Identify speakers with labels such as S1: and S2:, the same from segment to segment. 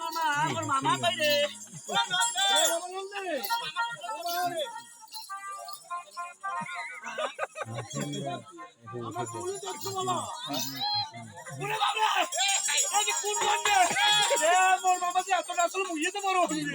S1: মামা আমার মামা বাইরে আমার চলে যাচ্ছে যে কোন গন্ডে এ মোর মামা যে এত আসলে মুইয়ে তো বড় হইনি।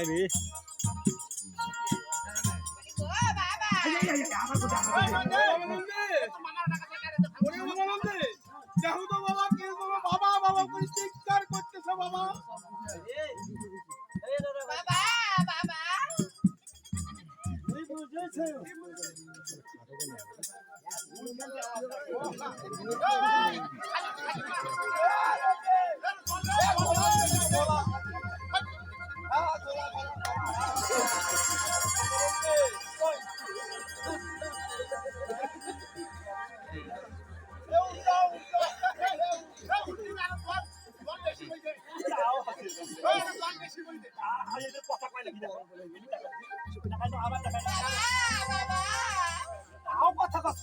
S2: আয় রে কথা কথা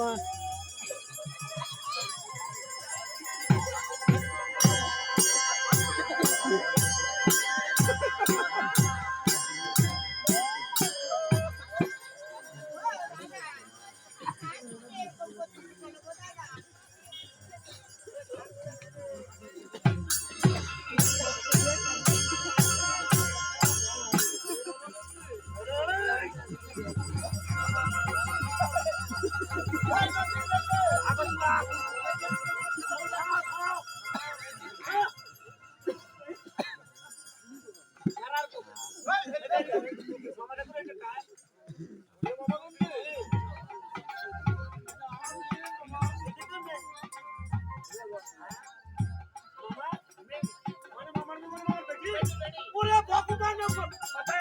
S2: 嗯 Pasok! Patay!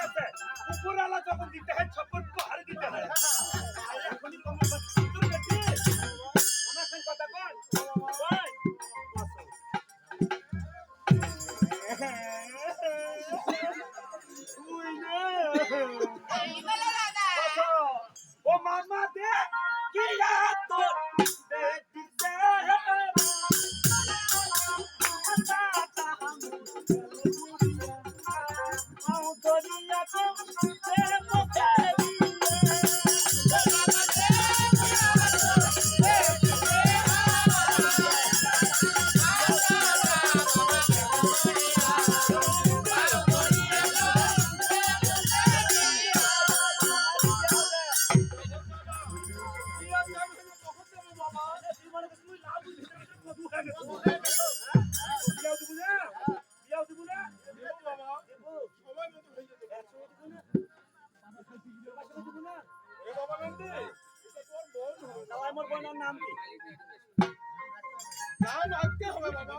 S2: আমার বোনের নাম কি নাম আজকে হবে বাবা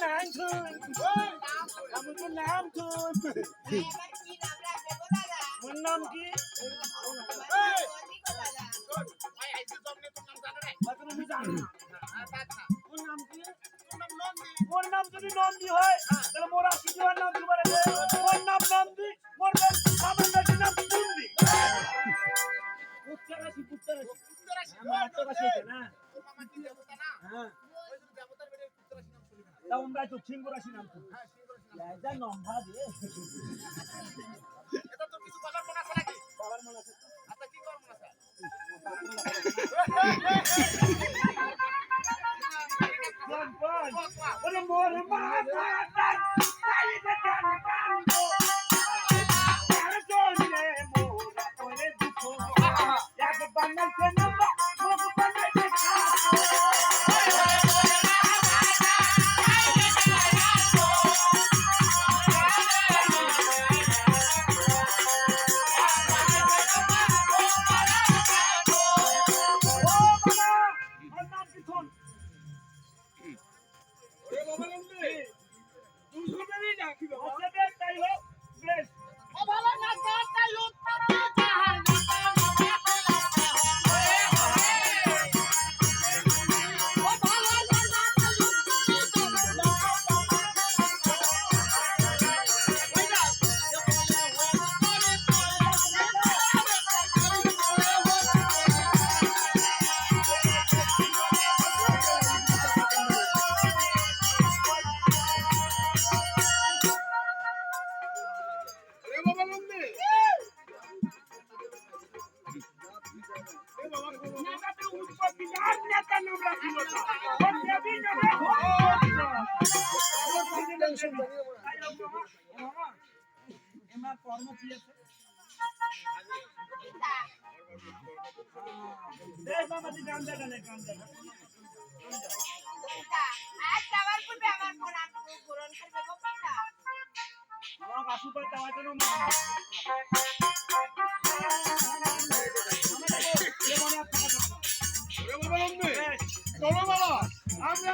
S3: নাম শুন
S1: আমাকে নাম শুন
S3: মোর নাম কি যদি হয়? তাহলে মোর আশি নাম কি পারে মোর নাম নন্দী মোর নাম আমার নাকি নাম কুন্দি উত্তরাশি উত্তরাশি।
S1: উত্তরাশি
S3: আমার উত্তরাশি না?
S1: তোর কি দেবতা না?
S3: হ্যাঁ।
S1: ওই দেবতার বেড়ে উত্তরাশি নাম শুনি
S3: তা আমরা তো সিংহরাশি নাম তো।
S1: হ্যাঁ সিংহরাশি নাম।
S3: লাইজা নম্বর দে
S1: এটা তোর কিছু করার মনে আছে নাকি?
S3: বাবার মনে আছে
S1: আচ্ছা কি করার মনে আছে?
S3: 我的
S2: พูดกั চলো বাবা আমরা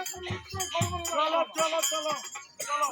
S2: করব
S3: চলো চলো চলো চলো।